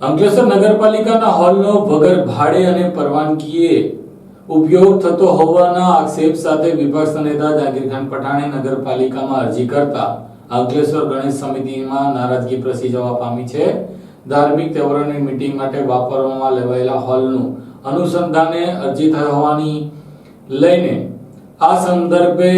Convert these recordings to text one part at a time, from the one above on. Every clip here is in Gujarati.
અંકલેશ્વર નગરપાલિકાના હોલનો વગર ભાડે અને પરવાનગીએ ઉપયોગ થતો હોવાના આક્ષેપ સાથે વિપક્ષના નેતા જાગીર ખાન પઠાણે નગરપાલિકામાં અરજી કરતા અંકલેશ્વર ગણેશ સમિતિમાં નારાજગી પ્રસરી જવા પામી છે. ધાર્મિક તહેવારોની મીટિંગ માટે વાપરવામાં લેવાયેલા હોલનું અનુસંધાને અરજી થઈ હોવાની લઈને આ સંદર્ભે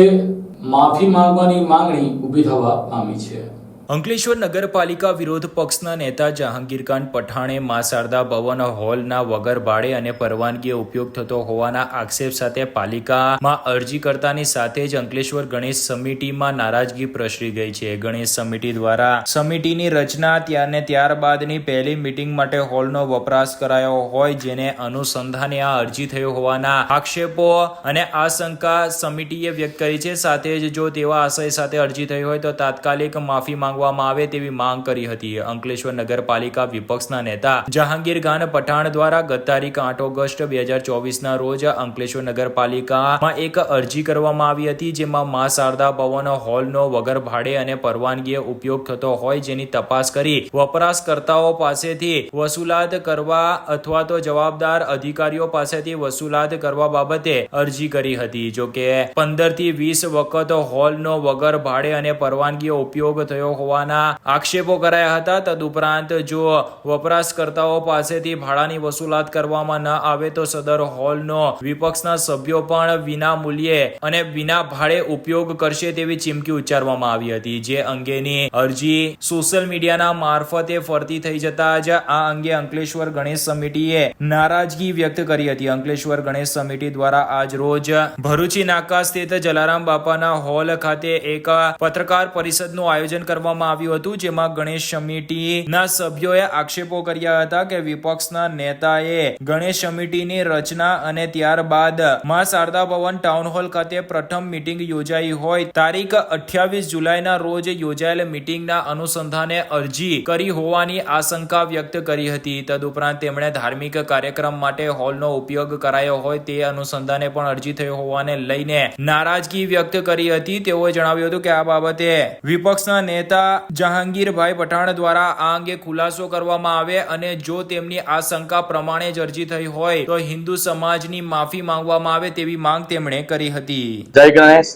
માફી માંગવાની માંગણી ઊભી થવા પામી છે. અંકલેશ્વર નગરપાલિકા વિરોધ પક્ષના નેતા જહાંગીર પઠાણે મા શારદા ભવન હોલના વગર ભાડે અને પરવાનગીએ ઉપયોગ થતો હોવાના આક્ષેપ સાથે પાલિકામાં અરજી કરતાની સાથે જ અંકલેશ્વર ગણેશ સમિતિમાં નારાજગી પ્રસરી ગઈ છે. ગણેશ સમિતિ દ્વારા સમિતિની રચના ત્યારને ત્યારબાદની પહેલી મિટિંગ માટે હોલનો વપરાશ કરાયો હોય જેને અનુસંધાને આ અરજી થયો હોવાના આક્ષેપો અને આશંકા સમિતિએ વ્યક્ત કરી છે. સાથે જ જો તેવા આશય સાથે અરજી થઈ હોય તો તાત્કાલિક માફી માંગવામાં આવે તેવી માંગ કરી હતી. અંકલેશ્વર નગરપાલિકા વિપક્ષના નેતા જહાંગીર ખાન પઠાણ દ્વારા ગત તારીખ આઠ ઓગસ્ટ બે હજાર ચોવીસના રોજ અંકલેશ્વર નગરપાલિકામાં એક અરજી કરવામાં આવી હતી, જેમાં મા શારદા ભવન હોલનો વગર ભાડે અને પરવાનગીએ ઉપયોગ થતો હોય જેની તપાસ કરી વપરાશકર્તાઓ પાસેથી વસૂલાત કરવા અથવા તો જવાબદાર અધિકારીઓ પાસેથી વસૂલાત કરવા બાબતે અરજી કરી હતી. જો કે પંદરથી વીસ વખત હોલનો વગર ભાડે અને પરવાનગીઓ ઉપયોગ થયો હોવાના આક્ષેપો કરાયા હતા. તદુપરાંત જો વપરાશકર્તાઓ પાસેથી ભાડાની વસૂલાત કરવામાં ન આવે તો સદર હોલનો વિપક્ષના સભ્યો પણ વિના મૂલ્યે અને વિના ભાડે ઉપયોગ કરશે તેવી ચીમકી ઉચ્ચારવામાં આવી હતી. જે અંગેની અરજી સોશિયલ મીડિયાના મારફતે ફરતી થઈ જતા જ આ અંગે અંકલેશ્વર ગણેશ સમિતિએ નારાજગી વ્યક્ત કરી હતી. અંકલેશ્વર ગણેશ સમિતિ દ્વારા આજ રોજ ભરૂચી નાકા સ્થિત જલારામ બાપાના હોલ ખાતે એક પત્રકાર પરિષદનું આયોજન કરવામાં આવ્યું હતું, જેમાં ગણેશ સમિતિના સભ્યોએ આક્ષેપો કર્યા હતા કે વિપક્ષના નેતાએ ગણેશ સમિતિની રચના અને ત્યારબાદ મા શારદા ભવન ટાઉન હોલ ખાતે પ્રથમ મિટિંગ યોજાઈ હોય, તારીખ અઠ્યાવીસ જુલાઈના રોજ યોજાયેલ મિટિંગના અનુસંધાને અરજી કરી હોવાની આશંકા વ્યક્ત કરી હતી. તદુપરાંત તેમણે ધાર્મિક કાર્યક્રમ માટે હોલનો ઉપયોગ કરાયો હોય તે અનુસંધાને પણ અરજી થઈ હોવાને લઈને નારાજગી વ્યક્ત કરી હતી. તેઓએ જણાવ્યું હતું કે આ બાબતે વિપક્ષના નેતા જહાંગીરભાઈ પઠાણ દ્વારા આ અંગે ખુલાસો કરવામાં આવે અને જો તેમની આશંકા પ્રમાણે જ અરજી થઈ હોય તો હિન્દુ સમાજની માફી માંગવામાં આવે તેવી માંગ તેમણે કરી હતી. જય ગણેશ.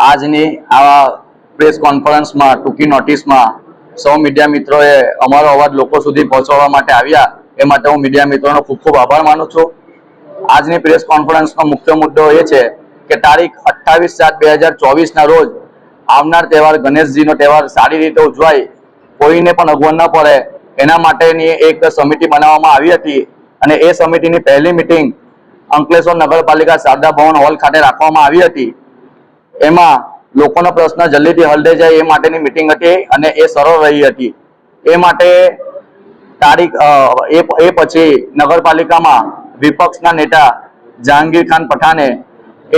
આજની આવા પ્રેસ કોન્ફરન્સમાં, ટૂંકી નોટિસમાં સૌ મીડિયા મિત્રોએ અમારો અવાજ લોકો સુધી પહોંચાડવા માટે આવ્યા. એ માટે હું મીડિયા મિત્રોનો ખૂબ ખૂબ આભાર માનું છું. આજની પ્રેસ કોન્ફરન્સનો મુખ્ય મુદ્દો એ છે કે તારીખ અઠ્ઠાવીસ સાત બે હજાર ચોવીસના રોજ આવનાર તહેવાર ગણેશજીનો તહેવાર સારી રીતે ઉજવાય, કોઈને પણ અગવડ ન પડે. એના માટેની એક સમિતિ બનાવવામાં આવી હતી અને એ સમિતિની પહેલી મિટિંગ અંકલેશ્વર નગરપાલિકા શારદા ભવન હોલ ખાતે રાખવામાં આવી હતી. એમાં લોકોનો પ્રશ્ન જલ્દીથી હલ જાય એ માટેની મિટિંગ હતી અને એ સરળ રહી હતી. એ માટે તારીખ એ પછી નગરપાલિકામાં વિપક્ષના નેતા જહાંગીર ખાન પઠાણે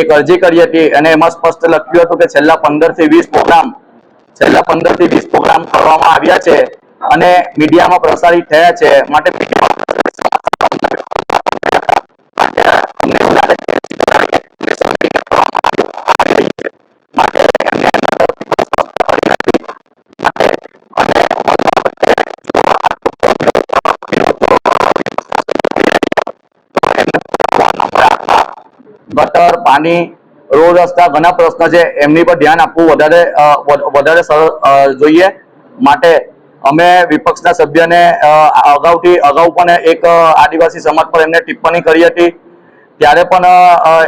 એક અરજી કરી હતી અને એમાં સ્પષ્ટ લખ્યું હતું કે છેલ્લા પંદરથી વીસ પ્રોગ્રામ, છેલ્લા પંદરથી વીસ પ્રોગ્રામ કરવામાં આવ્યા છે અને મીડિયામાં પ્રસારિત થયા છે. માટે ગટર, પાણી, રોડ રસ્તા, ઘણા પ્રશ્ન છે. એમની પર ધ્યાન આપવું વધારે વધારે સરળ જોઈએ. માટે અમે વિપક્ષના સભ્યને અગાઉથી, અગાઉ પણ એક આદિવાસી સમાજ પર એમને ટિપ્પણી કરી હતી. ત્યારે પણ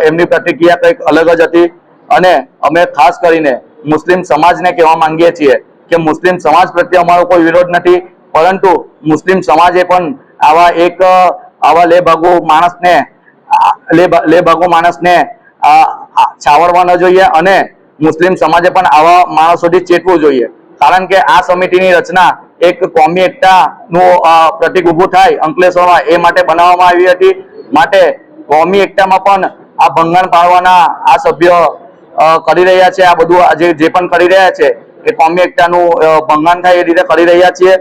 એમની પ્રતિક્રિયા કંઈક અલગ જ હતી. અને અમે ખાસ કરીને મુસ્લિમ સમાજને કહેવા માંગીએ છીએ કે મુસ્લિમ સમાજ પ્રત્યે અમારો કોઈ વિરોધ નથી. પરંતુ મુસ્લિમ સમાજે પણ આવા એક આવા લેભાગુ માણસને લેભાગુ માણસને, આ આ છાવરવા ન જોઈએ અને મુસ્લિમ સમાજે પણ આવા માણસોથી ચેતવું જોઈએ. કારણ કે આ સમિતિની રચના એક કોમી એકતાનું પ્રતિક ઊભું થાય અંકલેશ્વરમાં, એ માટે બનાવવામાં આવી હતી. માટે કોમી એકતામાં પણ આ ભંગાણ પાડવાના આ સભ્યો કરી રહ્યા છે. આ બધું આજે જે પણ કરી રહ્યા છે, એ કોમી એકતાનું ભંગાણ થાય એ રીતે કરી રહ્યા છીએ.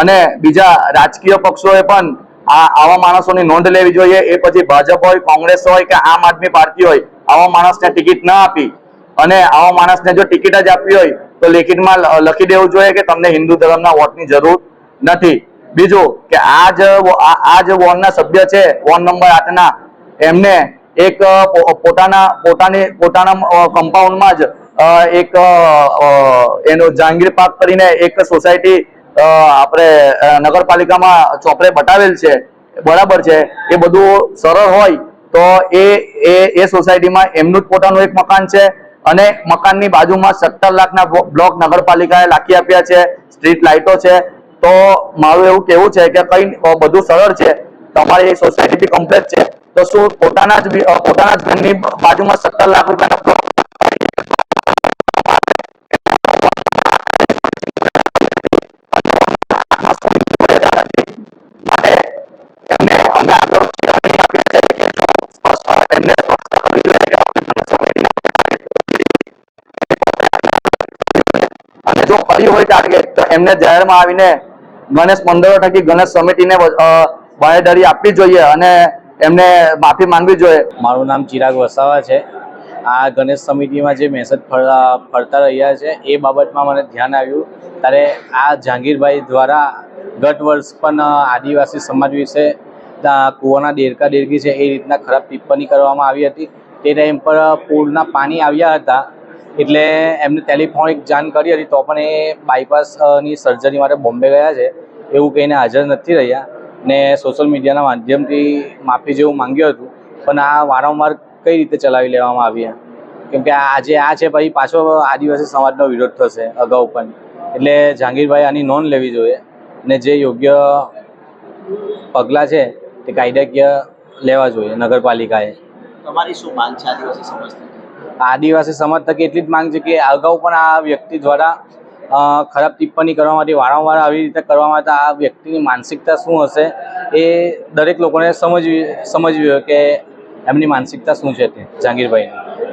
અને બીજા રાજકીય પક્ષોએ પણ આ આવા માણસોની નોંધ લેવી જોઈએ. એ પછી ભાજપ હોય, કોંગ્રેસ હોય કે આમ આદમી પાર્ટી હોય, આવા માણસને ટિકિટ ના આપી. અને આવા માણસને જો ટિકિટ જ આપવી હોય, તો લેખિતમાં લખી દેવું જોઈએ કે તમને હિન્દુ ધર્મના વોટની જરૂર નથી. બીજું કે આ જ આ જ વોર્ડના સભ્ય છે, વોર્ડ નંબર આઠના, એમને એક પોતાના, પોતાની, પોતાના કમ્પાઉન્ડમાં જ એક એનો જહાંગીર પાર્ક કરીને એક સોસાયટી આપણે નગરપાલિકામાં ચોપડે બતાવેલ છે, બરાબર છે, એ બધું સરળ હોય તો એ એ એ સોસાયટીમાં એમનું જ પોતાનું એક મકાન છે અને મકાનની બાજુમાં સત્તર લાખના બ્લોક નગરપાલિકાએ લાખી આપ્યા છે, સ્ટ્રીટ લાઇટો છે. તો મારું એવું કેવું છે કે કઈ બધું સરળ છે. તમારી એ સોસાયટી બી કમ્પ્લેટ છે. તો શું પોતાના જ પોતાના જ ઘરની બાજુમાં સત્તર લાખ રૂપિયાનો જો ફરી હોય ટાર્ગેટ, તો એમને જાહેરમાં આવીને ગણેશ મંડળો થકી ગણેશ સમિતિને બાંહેધરી આપવી જોઈએ અને એમને માફી માંગવી જોઈએ. મારું નામ ચિરાગ વસાવા છે. આ ગણેશ સમિતિમાં જે મેસેજ ફરતા રહ્યા છે, એ બાબતમાં મને ધ્યાન આવ્યું. ત્યારે આ જહાંગીરભાઈ દ્વારા ગત વર્ષ પણ આદિવાસી સમાજ વિશે કૂવાના દેરકા દેરકી છે એ રીતના ખરાબ ટિપ્પણી કરવામાં આવી હતી. તે ટાઈમ પર પૂરના પાણી આવ્યા હતા. એટલે એમને ટેલિફોનિક જાણ કરી હતી તો પણ એ બાયપાસની સર્જરી માટે બોમ્બે ગયા છે. એવું કહીને હાજર નથી રહ્યા ને સોશિયલ મીડિયાના માધ્યમથી માફી જેવું માંગ્યું હતું. પણ આ વારંવાર કઈ રીતે ચલાવી લેવામાં આવ્યા કેમ કે આજે આ છે પછી પાછો આદિવાસી સમાજનો વિરોધ થશે અગાઉ પણ. એટલે જહાંગીરભાઈ આની નોંધ લેવી જોઈએ ને જે યોગ્ય પગલાં છે તે કાયદાકીય લેવા જોઈએ નગરપાલિકાએ. તમારી શું માંગ છે આદિવાસી સમાજની આદિવાસી સમાજ તકે એટલી જ માંગ છે કે અગાઉ પણ આ વ્યક્તિ દ્વારા ખરાબ ટિપ્પણી કરવા માટે, વારંવાર આવી રીતે કરવા માટે આ વ્યક્તિની માનસિકતા શું હશે એ દરેક લોકોને સમજવી સમજવી કે એમની માનસિકતા શું છે તે જહાંગીરભાઈની